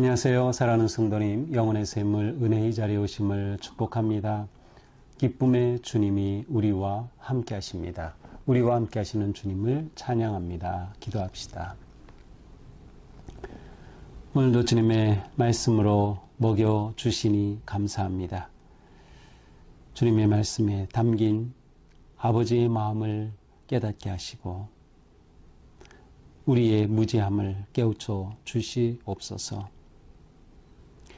안녕하세요. 사랑하는 성도님, 영혼의 샘물 은혜의 자리에 오심을 축복합니다. 기쁨의 주님이 우리와 함께 하십니다. 우리와 함께 하시는 주님을 찬양합니다. 기도합시다. 오늘도 주님의 말씀으로 먹여 주시니 감사합니다. 주님의 말씀에 담긴 아버지의 마음을 깨닫게 하시고 우리의 무지함을 깨우쳐 주시옵소서.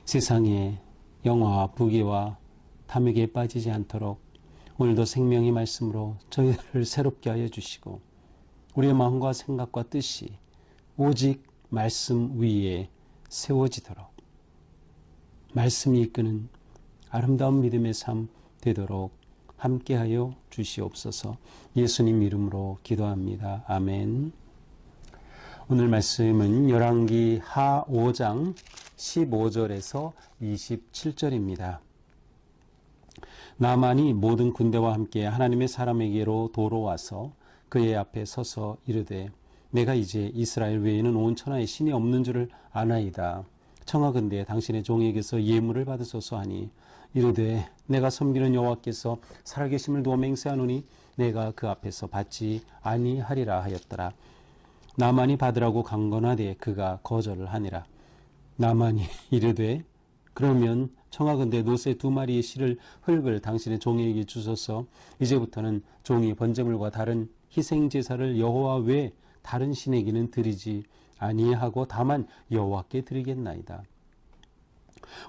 세상의 영화와 부귀와 탐욕에 빠지지 않도록 오늘도 생명의 말씀으로 저희를 새롭게 하여 주시고 우리의 마음과 생각과 뜻이 오직 말씀 위에 세워지도록 말씀이 이끄는 아름다운 믿음의 삶 되도록 함께하여 주시옵소서 예수님 이름으로 기도합니다. 아멘. 오늘 말씀은 열왕기 하 5장 15절에서 27절입니다. 나만이 모든 군대와 함께 하나님의 사람에게로 돌아와서 그의 앞에 서서 이르되 내가 이제 이스라엘 외에는 온 천하에 신이 없는 줄을 아나이다. 청하건대 당신의 종에게서 예물을 받으소서 하니 이르되 내가 섬기는 여호와께서 살아계심을 두어 맹세하노니 내가 그 앞에서 받지 아니하리라 하였더라. 나만이 받으라고 강건하되 그가 거절을 하니라. 나만이 이르되 그러면 청하건대 노새 두 마리의 실을 흙을 당신의 종에게 주소서 이제부터는 종이 번제물과 다른 희생 제사를 여호와 외 다른 신에게는 드리지 아니하고 다만 여호와께 드리겠나이다.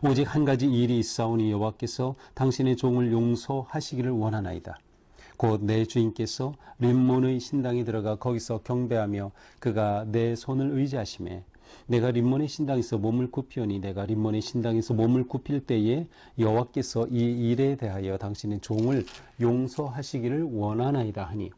오직 한 가지 일이 있사오니 여호와께서 당신의 종을 용서하시기를 원하나이다. 곧 내 주인께서 림몬의 신당에 들어가 거기서 경배하며 그가 내 손을 의지하심에 내가 림몬의 신당에서 몸을 굽히오니 내가 림몬의 신당에서 몸을 굽힐 때에 여호와께서 이 일에 대하여 당신의 종을 용서하시기를 원하나이다 하니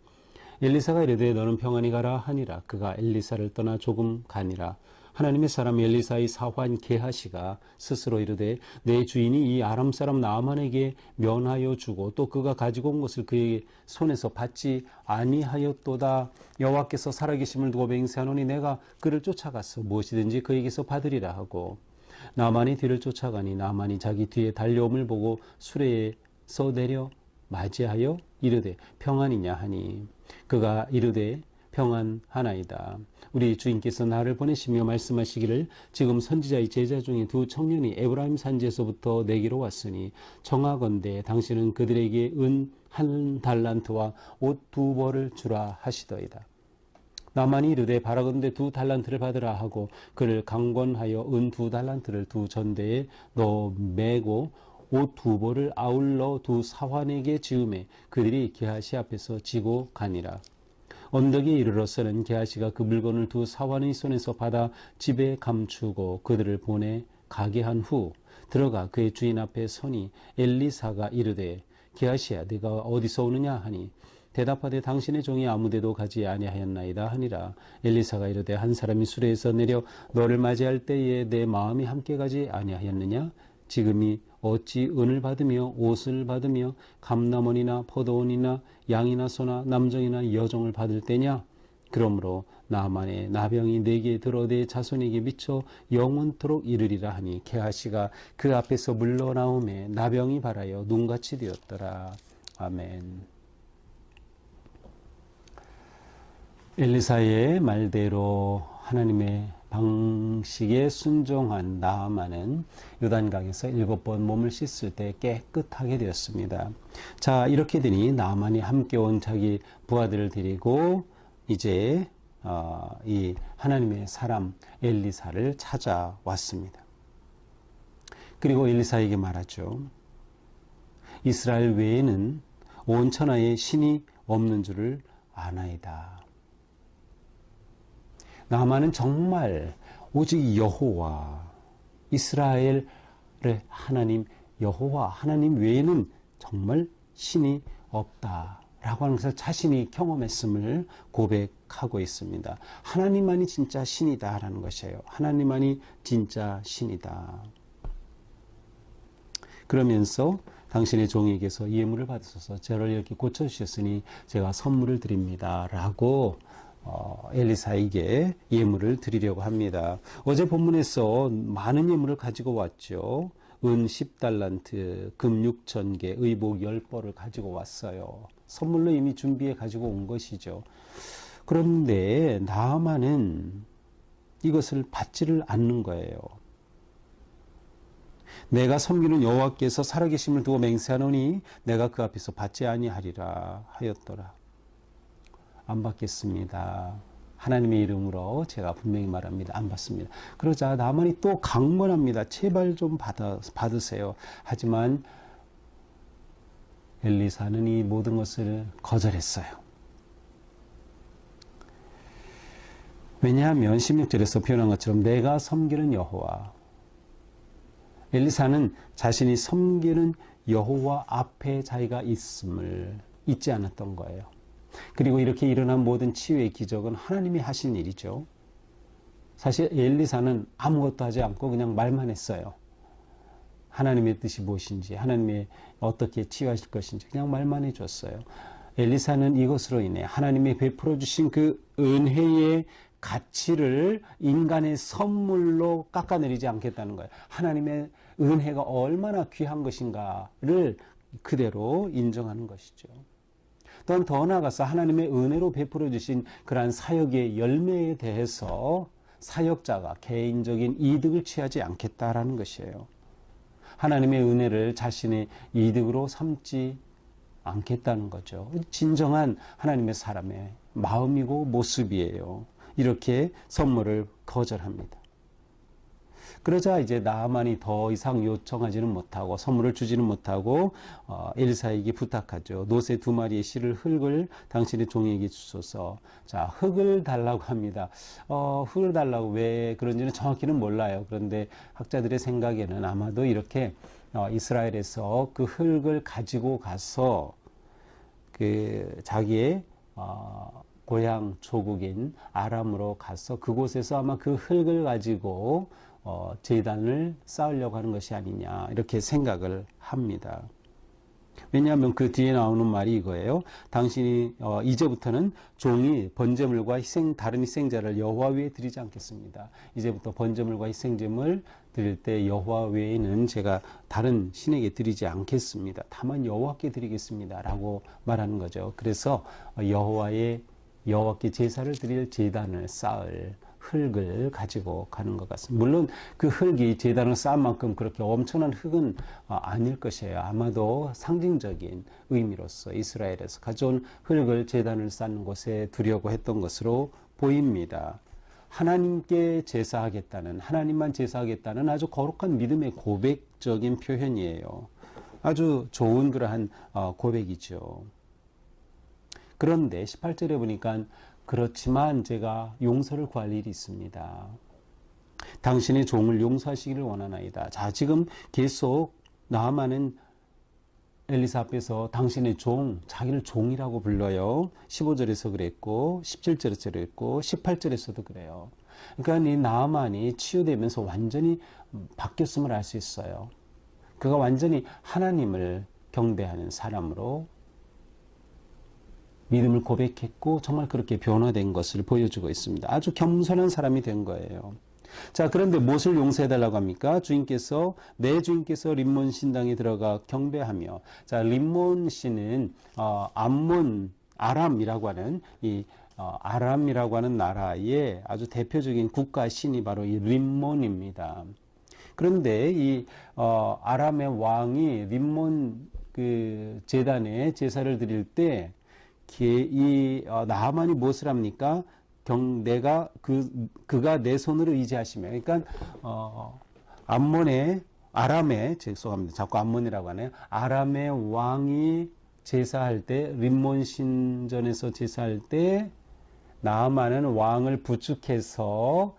엘리사가 이르되 너는 평안히 가라 하니라. 그가 엘리사를 떠나 조금 가니라 하나님의 사람 엘리사의 사환 게하시가 스스로 이르되 내 주인이 이 아람 사람 나만에게 면하여 주고 또 그가 가지고 온 것을 그에게 손에서 받지 아니하였도다. 여호와께서 살아계심을 두고 맹세하노니 내가 그를 쫓아가서 무엇이든지 그에게서 받으리라 하고 나만이 뒤를 쫓아가니 나만이 자기 뒤에 달려옴을 보고 수레에서 내려 맞이하여 이르되 평안이냐 하니 그가 이르되 평안하나이다. 우리 주인께서 나를 보내시며 말씀하시기를 지금 선지자의 제자 중에 두 청년이 에브라임 산지에서부터 내게로 왔으니 정하건대 당신은 그들에게 은 한 달란트와 옷 두 벌을 주라 하시더이다. 나만이 이르되 바라건대 두 달란트를 받으라 하고 그를 강권하여 은 두 달란트를 두 전대에 넣어 매고 옷 두 벌을 아울러 두 사환에게 지음에 그들이 게하시 앞에서 지고 가니라. 언덕에 이르러서는 게하시가 그 물건을 두 사환의 손에서 받아 집에 감추고 그들을 보내 가게 한 후 들어가 그의 주인 앞에 서니 엘리사가 이르되 게하시야 네가 어디서 오느냐 하니? 대답하되 당신의 종이 아무데도 가지 아니하였나이다 하니라. 엘리사가 이르되 한 사람이 수레에서 내려 너를 맞이할 때에 내 마음이 함께 가지 아니하였느냐? 지금이 어찌 은을 받으며 옷을 받으며 감남원이나 포도원이나 양이나 소나 남정이나 여종을 받을 때냐? 그러므로 나만의 나병이 내게 들어 내 자손에게 미쳐 영원토록 이르리라 하니 게하시가 그 앞에서 물러나오매 나병이 발하여 눈같이 되었더라. 아멘. 엘리사의 말대로 하나님의 방식에 순종한 나아만은 요단강에서 일곱 번 몸을 씻을 때 깨끗하게 되었습니다. 자, 이렇게 되니 나아만이 함께 온 자기 부하들을 데리고 이제 어, 이 하나님의 사람 엘리사를 찾아왔습니다. 그리고 엘리사에게 말하죠. 이스라엘 외에는 온 천하에 신이 없는 줄을 아나이다. 나만은 정말 오직 여호와 이스라엘의 하나님 여호와 하나님 외에는 정말 신이 없다라고 하는 것을 자신이 경험했음을 고백하고 있습니다. 하나님만이 진짜 신이다라는 것이에요. 하나님만이 진짜 신이다. 그러면서 당신의 종에게서 예물을 받으소서 저를 이렇게 고쳐주셨으니 제가 선물을 드립니다. 라고 어, 엘리사에게 예물을 드리려고 합니다. 어제 본문에서 많은 예물을 가지고 왔죠. 은 10달란트, 금 6천 개, 의복 10벌을 가지고 왔어요. 선물로 이미 준비해 가지고 온 것이죠. 그런데 나아만은 이것을 받지를 않는 거예요. 내가 섬기는 여호와께서 살아계심을 두고 맹세하노니 내가 그 앞에서 받지 아니하리라 하였더라. 안 받겠습니다. 하나님의 이름으로 제가 분명히 말합니다. 안 받습니다. 그러자 나만이 또 강권합니다. 제발 좀 받아, 받으세요. 하지만 엘리사는 이 모든 것을 거절했어요. 왜냐하면 16절에서 표현한 것처럼 내가 섬기는 여호와 엘리사는 자신이 섬기는 여호와 앞에 자기가 있음을 잊지 않았던 거예요. 그리고 이렇게 일어난 모든 치유의 기적은 하나님이 하신 일이죠. 사실 엘리사는 아무것도 하지 않고 그냥 말만 했어요. 하나님의 뜻이 무엇인지, 하나님의 어떻게 치유하실 것인지 그냥 말만 해줬어요. 엘리사는 이것으로 인해 하나님의 베풀어 주신 그 은혜의 가치를 인간의 선물로 깎아내리지 않겠다는 거예요. 하나님의 은혜가 얼마나 귀한 것인가를 그대로 인정하는 것이죠. 또한 더 나아가서 하나님의 은혜로 베풀어 주신 그러한 사역의 열매에 대해서 사역자가 개인적인 이득을 취하지 않겠다라는 것이에요. 하나님의 은혜를 자신의 이득으로 삼지 않겠다는 거죠. 진정한 하나님의 사람의 마음이고 모습이에요. 이렇게 선물을 거절합니다. 그러자 이제 나만이 더 이상 요청하지는 못하고 선물을 주지는 못하고 어, 엘사에게 부탁하죠. 노새 두 마리의 실을 흙을 당신의 종에게 주소서. 자 흙을 달라고 합니다. 어, 흙을 달라고 왜 그런지는 정확히는 몰라요. 그런데 학자들의 생각에는 아마도 이렇게 어, 이스라엘에서 그 흙을 가지고 가서 그 자기의 어, 고향 조국인 아람으로 가서 그곳에서 아마 그 흙을 가지고 어, 재단을 쌓으려고 하는 것이 아니냐 이렇게 생각을 합니다. 왜냐하면 그 뒤에 나오는 말이 이거예요. 당신이 어, 이제부터는 종이 번제물과 희생 다른 희생자를 여호와 위에 드리지 않겠습니다. 이제부터 번제물과 희생제물 드릴 때 여호와 외에는 제가 다른 신에게 드리지 않겠습니다. 다만 여호와께 드리겠습니다라고 말하는 거죠. 그래서 여호와의 여호와께 제사를 드릴 제단을 쌓을 흙을 가지고 가는 것 같습니다. 물론 그 흙이 제단을 쌓은 만큼 그렇게 엄청난 흙은 어, 아닐 것이에요. 아마도 상징적인 의미로서 이스라엘에서 가져온 흙을 제단을 쌓는 곳에 두려고 했던 것으로 보입니다. 하나님께 제사하겠다는 하나님만 제사하겠다는 아주 거룩한 믿음의 고백적인 표현이에요. 아주 좋은 그러한 어, 고백이죠. 그런데 18절에 보니까 그렇지만 제가 용서를 구할 일이 있습니다. 당신의 종을 용서하시기를 원하나이다. 자, 지금 계속 나아만은 엘리사 앞에서 당신의 종, 자기를 종이라고 불러요. 15절에서 그랬고, 17절에서 그랬고, 18절에서도 그래요. 그러니까 이 나아만이 치유되면서 완전히 바뀌었음을 알 수 있어요. 그가 완전히 하나님을 경배하는 사람으로 믿음을 고백했고 정말 그렇게 변화된 것을 보여주고 있습니다. 아주 겸손한 사람이 된 거예요. 자, 그런데 무엇을 용서해 달라고 합니까? 주인께서 내 주인께서 림몬 신당에 들어가 경배하며 자, 림몬 씨는 어, 암몬 아람이라고 하는 이 어, 아람이라고 하는 나라의 아주 대표적인 국가 신이 바로 이 림몬입니다. 그런데 이 어, 아람의 왕이 림몬 그 제단에 제사를 드릴 때 이 어, 나만이 무엇을 합니까? 경 내가 그 그가 내 손으로 의지하시며 그러니까 어 암몬의 아람의 죄송합니다. 자꾸 암몬이라고 하네요. 아람의 왕이 제사할 때 림몬 신전에서 제사할 때 나아만은 왕을 부축해서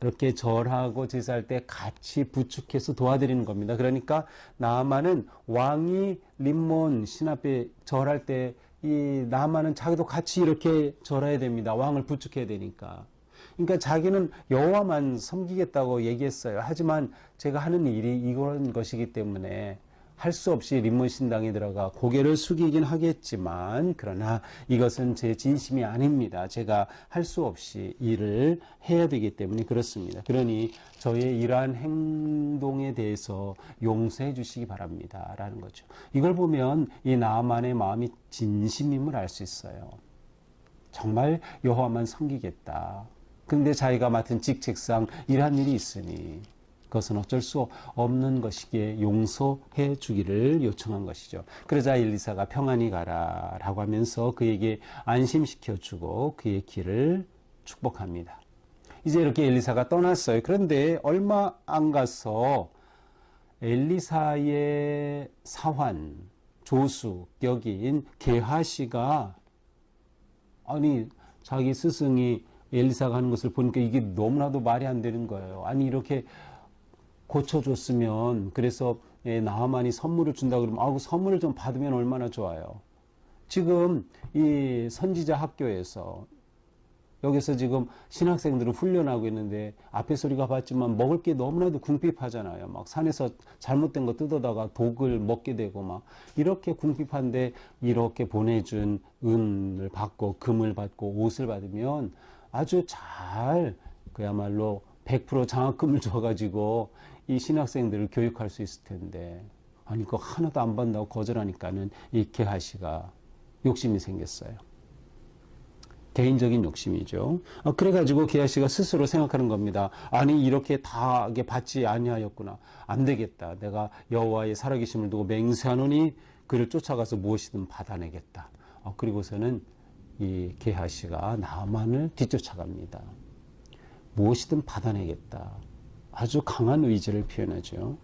이렇게 절하고 제사할 때 같이 부축해서 도와드리는 겁니다. 그러니까 나아만은 왕이 림몬 신 앞에 절할 때 이 나만은 자기도 같이 이렇게 절해야 됩니다. 왕을 부축해야 되니까. 그러니까 자기는 여호와만 섬기겠다고 얘기했어요. 하지만 제가 하는 일이 이런 것이기 때문에 할 수 없이 림몬 신당에 들어가 고개를 숙이긴 하겠지만 그러나 이것은 제 진심이 아닙니다. 제가 할 수 없이 일을 해야 되기 때문에 그렇습니다. 그러니 저의 이러한 행동에 대해서 용서해 주시기 바랍니다. 라는 거죠. 이걸 보면 이 나만의 마음이 진심임을 알 수 있어요. 정말 여호와만 섬기겠다. 근데 자기가 맡은 직책상 이러한 일이 있으니 그것은 어쩔 수 없는 것이기에 용서해 주기를 요청한 것이죠. 그러자 엘리사가 평안히 가라 라고 하면서 그에게 안심시켜 주고 그의 길을 축복합니다. 이제 이렇게 엘리사가 떠났어요. 그런데 얼마 안 가서 엘리사의 사환 조수격인 게하시가 아니 자기 스승이 엘리사가 하는 것을 보니까 이게 너무나도 말이 안 되는 거예요. 아니 이렇게 고쳐줬으면 그래서 예, 나하만이 선물을 준다 그러면 아그 선물을 좀 받으면 얼마나 좋아요. 지금 이 선지자 학교에서 여기서 지금 신학생들은 훈련하고 있는데 앞에 소리가 봤지만 먹을 게 너무나도 궁핍하잖아요. 막 산에서 잘못된 거 뜯어다가 독을 먹게 되고 막 이렇게 궁핍한데 이렇게 보내준 은을 받고 금을 받고 옷을 받으면 아주 잘 그야말로 100% 장학금을 줘가지고 이 신학생들을 교육할 수 있을 텐데 아니 그거 하나도 안 받는다고 거절하니까는 이 개하시가 욕심이 생겼어요. 개인적인 욕심이죠. 어, 그래가지고 게하씨가 스스로 생각하는 겁니다. 아니 이렇게 다 받지 아니하였구나. 안 되겠다. 내가 여호와의 살아계심을 두고 맹세하노니 그를 쫓아가서 무엇이든 받아내겠다. 어, 그리고서는 이 게하씨가 나만을 뒤쫓아갑니다. 무엇이든 받아내겠다. 아주 강한 의지를 표현하죠.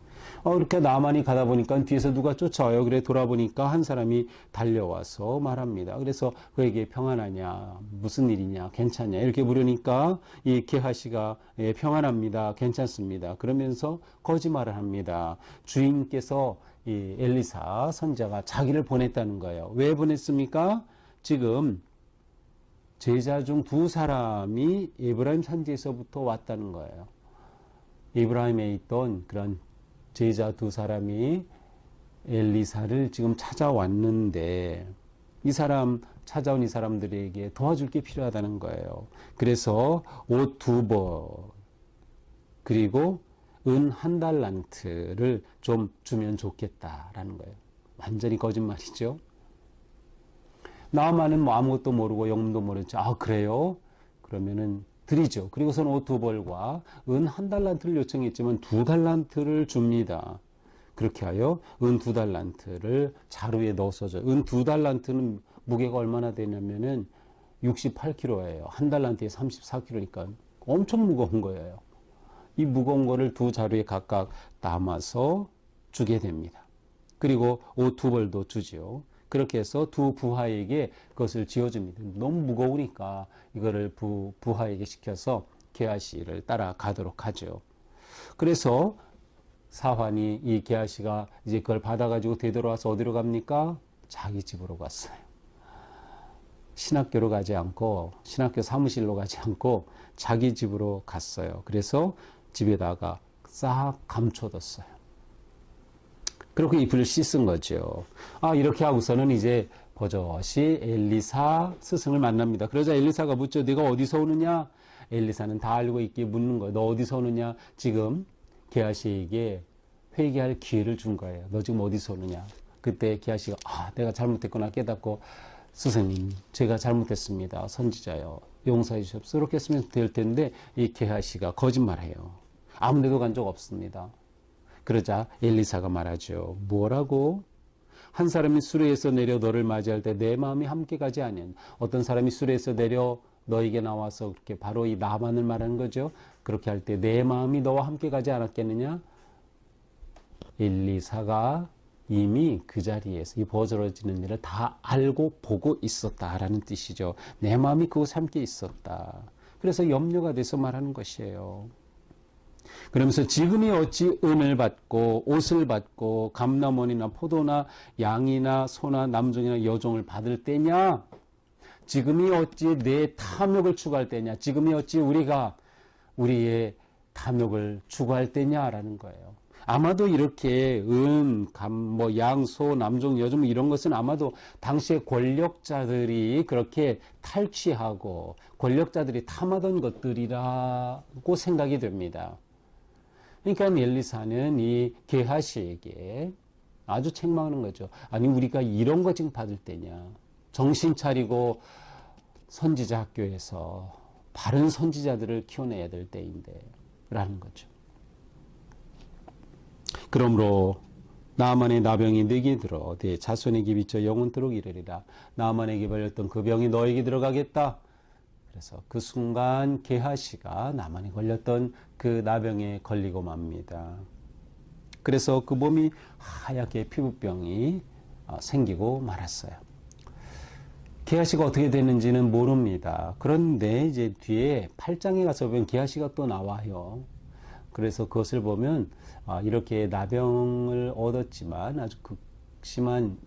어, 이렇게 나만이 가다 보니까 뒤에서 누가 쫓아와요. 그래 돌아보니까 한 사람이 달려와서 말합니다. 그래서 그에게 평안하냐, 무슨 일이냐, 괜찮냐 이렇게 물으니까 이 게하시가 예, 평안합니다, 괜찮습니다. 그러면서 거짓말을 합니다. 주인께서 이 엘리사 선자가 자기를 보냈다는 거예요. 왜 보냈습니까? 지금 제자 중 두 사람이 이브라임 산지에서부터 왔다는 거예요. 이브라임에 있던 그런 제자 두 사람이 엘리사를 지금 찾아왔는데 이 사람 찾아온 이 사람들에게 도와줄 게 필요하다는 거예요. 그래서 옷 두 벌 그리고 은 한 달란트를 좀 주면 좋겠다라는 거예요. 완전히 거짓말이죠. 나만은 뭐 아무것도 모르고 영문도 모르죠. 아 그래요? 그러면은 드리죠. 그리고선 옷 두 벌과 은 한 달란트를 요청했지만 두 달란트를 줍니다. 그렇게 하여 은 두 달란트를 자루에 넣어서 줘요. 은 두 달란트는 무게가 얼마나 되냐면은 68kg예요. 한 달란트에 34kg니까 엄청 무거운 거예요. 이 무거운 거를 두 자루에 각각 담아서 주게 됩니다. 그리고 옷 두 벌도 주지요. 그렇게 해서 두 부하에게 그것을 지어줍니다. 너무 무거우니까 이거를 부, 부하에게 시켜서 게하시를 따라가도록 하죠. 그래서 사환이 이 게하시가 이제 그걸 받아가지고 되돌아와서 어디로 갑니까? 자기 집으로 갔어요. 신학교로 가지 않고 신학교 사무실로 가지 않고 자기 집으로 갔어요. 그래서 집에다가 싹 감춰뒀어요. 그렇게 잎을 씻은 거죠. 아, 이렇게 하고서는 이제 버젓이 엘리사 스승을 만납니다. 그러자 엘리사가 묻죠. 네가 어디서 오느냐? 엘리사는 다 알고 있기에 묻는 거예요. 너 어디서 오느냐? 지금 게하시에게 회개할 기회를 준 거예요. 너 지금 어디서 오느냐? 그때 게하시가 아, 내가 잘못했구나 깨닫고 스승님, 제가 잘못했습니다. 선지자요. 용서해 주십시오. 이렇게 했으면 될 텐데 이 게하시가 거짓말해요. 아무 데도 간 적 없습니다. 그러자 엘리사가 말하죠. 뭐라고? 한 사람이 수레에서 내려 너를 맞이할 때 내 마음이 함께 가지 않은 어떤 사람이 수레에서 내려 너에게 나와서 그렇게 바로 이 나만을 말하는 거죠. 그렇게 할 때 내 마음이 너와 함께 가지 않았겠느냐? 엘리사가 이미 그 자리에서 이 버저러지는 일을 다 알고 보고 있었다라는 뜻이죠. 내 마음이 그곳에 함께 있었다. 그래서 염려가 돼서 말하는 것이에요. 그러면서 지금이 어찌 은을 받고 옷을 받고 감나원이나 포도나 양이나 소나 남종이나 여종을 받을 때냐? 지금이 어찌 내 탐욕을 추구할 때냐? 지금이 어찌 우리가 우리의 탐욕을 추구할 때냐라는 거예요. 아마도 이렇게 은, 감, 뭐 양 소, 남종, 여종 이런 것은 아마도 당시의 권력자들이 그렇게 탈취하고 권력자들이 탐하던 것들이라고 생각이 됩니다. 그러니까 엘리사는 이 게하시에게 아주 책망하는 거죠. 아니 우리가 이런 거 지금 받을 때냐. 정신 차리고 선지자 학교에서 바른 선지자들을 키워내야 될 때인데 라는 거죠. 그러므로 나만의 나병이 네게 들어 내 자손에게 비쳐 영원토록 이르리라. 나만에게 걸렸던 그 병이 너에게 들어가겠다. 그래서 그 순간 게하시가 나만에 걸렸던 그 나병에 걸리고 맙니다. 그래서 그 몸이 하얗게 피부병이 어, 생기고 말았어요. 게하시가 어떻게 됐는지는 모릅니다. 그런데 이제 뒤에 8장에 가서 보면 게하시가 또 나와요. 그래서 그것을 보면 아, 이렇게 나병을 얻었지만 아주 극심한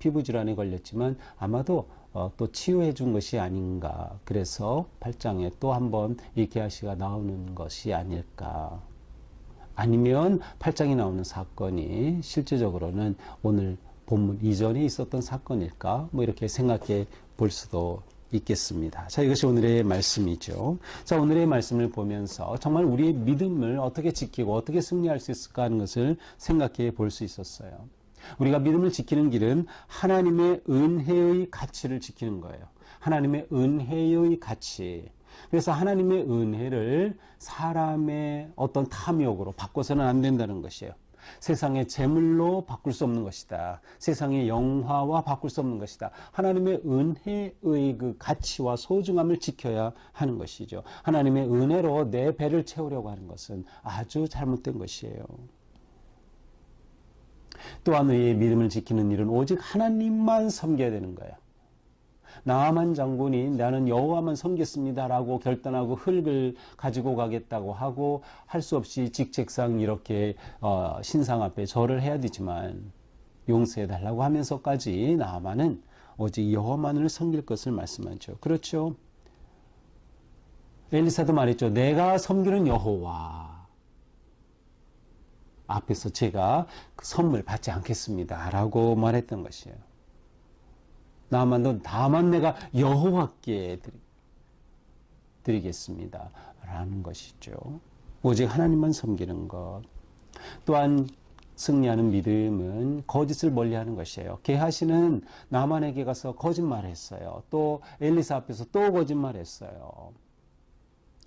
피부 질환에 걸렸지만 아마도 어, 또 치유해 준 것이 아닌가. 그래서 8장에 또 한번 이 게하시가 나오는 것이 아닐까. 아니면 8장에 나오는 사건이 실제적으로는 오늘 본문 이전에 있었던 사건일까? 뭐 이렇게 생각해 볼 수도 있겠습니다. 자, 이것이 오늘의 말씀이죠. 자, 오늘의 말씀을 보면서 정말 우리의 믿음을 어떻게 지키고 어떻게 승리할 수 있을까 하는 것을 생각해 볼 수 있었어요. 우리가 믿음을 지키는 길은 하나님의 은혜의 가치를 지키는 거예요. 하나님의 은혜의 가치. 그래서 하나님의 은혜를 사람의 어떤 탐욕으로 바꿔서는 안 된다는 것이에요. 세상의 재물로 바꿀 수 없는 것이다. 세상의 영화와 바꿀 수 없는 것이다. 하나님의 은혜의 그 가치와 소중함을 지켜야 하는 것이죠. 하나님의 은혜로 내 배를 채우려고 하는 것은 아주 잘못된 것이에요. 또한 우리의 믿음을 지키는 일은 오직 하나님만 섬겨야 되는 거예요. 나만 장군이 나는 여호와만 섬겼습니다라고 결단하고 흙을 가지고 가겠다고 하고 할 수 없이 직책상 이렇게 어, 신상 앞에 절을 해야 되지만 용서해 달라고 하면서까지 나만은 오직 여호와만을 섬길 것을 말씀하죠. 그렇죠. 엘리사도 말했죠. 내가 섬기는 여호와 앞에서 제가 그 선물 받지 않겠습니다 라고 말했던 것이에요. 나만도 다만 내가 여호와께 드리, 겠습니다 라는 것이죠. 오직 하나님만 섬기는 것. 또한 승리하는 믿음은 거짓을 멀리하는 것이에요. 게하시는 나만에게 가서 거짓말했어요. 또 엘리사 앞에서 또 거짓말했어요.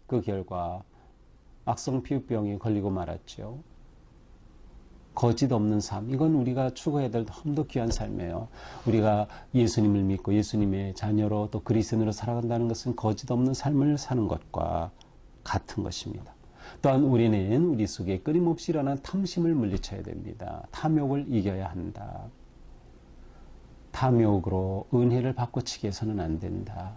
그 결과 악성 피부병에 걸리고 말았죠. 거짓 없는 삶. 이건 우리가 추구해야 될 너무도 귀한 삶이에요. 우리가 예수님을 믿고 예수님의 자녀로 또 그리스도인으로 살아간다는 것은 거짓 없는 삶을 사는 것과 같은 것입니다. 또한 우리는 우리 속에 끊임없이 일어난 탐심을 물리쳐야 됩니다. 탐욕을 이겨야 한다. 탐욕으로 은혜를 바꿔치기 해서는 안 된다.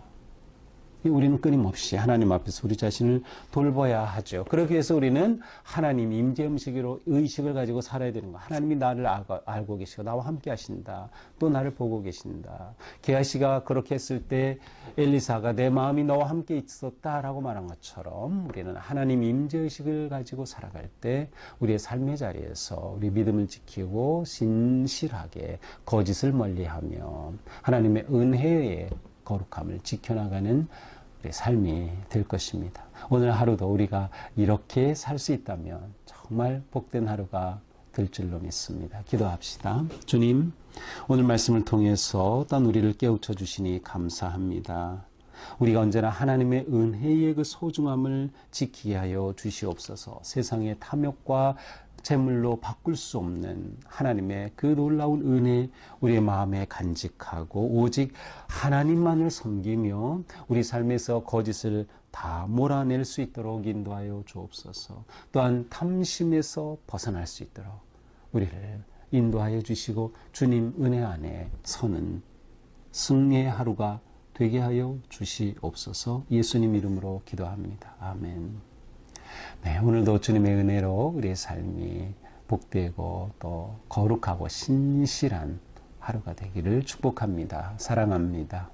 우리는 끊임없이 하나님 앞에서 우리 자신을 돌봐야 하죠. 그러기 위해서 우리는 하나님 임재 음식으로 의식을 가지고 살아야 되는 거. 하나님이 나를 알고 계시고 나와 함께 하신다. 또 나를 보고 계신다. 게하시가 그렇게 했을 때 엘리사가 내 마음이 너와 함께 있었다라고 말한 것처럼 우리는 하나님 임재 의식을 가지고 살아갈 때 우리의 삶의 자리에서 우리 믿음을 지키고 신실하게 거짓을 멀리하며 하나님의 은혜에 거룩함을 지켜나가는 삶이 될 것입니다. 오늘 하루도 우리가 이렇게 살 수 있다면 정말 복된 하루가 될 줄로 믿습니다. 기도합시다. 주님, 오늘 말씀을 통해서 또 우리를 깨우쳐 주시니 감사합니다. 우리가 언제나 하나님의 은혜의 그 소중함을 지키게 하여 주시옵소서. 세상의 탐욕과 재물로 바꿀 수 없는 하나님의 그 놀라운 은혜 우리의 마음에 간직하고 오직 하나님만을 섬기며 우리 삶에서 거짓을 다 몰아낼 수 있도록 인도하여 주옵소서. 또한 탐심에서 벗어날 수 있도록 우리를 인도하여 주시고 주님 은혜 안에 서는 승리의 하루가 되게 하여 주시옵소서. 예수님 이름으로 기도합니다. 아멘. 네, 오늘도 주님의 은혜로 우리의 삶이 복되고 또 거룩하고 신실한 하루가 되기를 축복합니다. 사랑합니다.